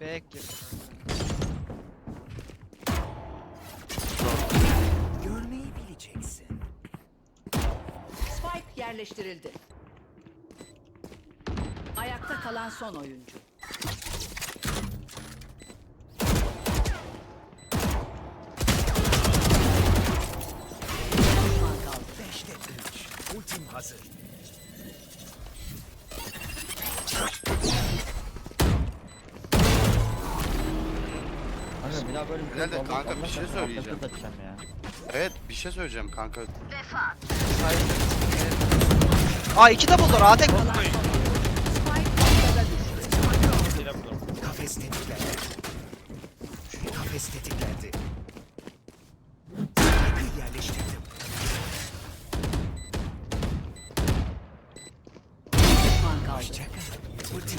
Bekle. Görmeyi bileceksin. Spike yerleştirildi. Ayakta kalan son oyuncu. Beşte üç. Ultim hazır. Bir daha böyle bir Herhalde şey olmaz. kanka bir Allah şey aşkına söyleyeceğim. arkasına takacağım ya. Evet bir şey söyleyeceğim kanka. Aa iki de buldular. A tek. Ortada düştü. Kafes tetiklendi. Kafes tetiklendi. Spike'ı yerleştirdim. Düşman kaldı. Hoşçakal. Ultim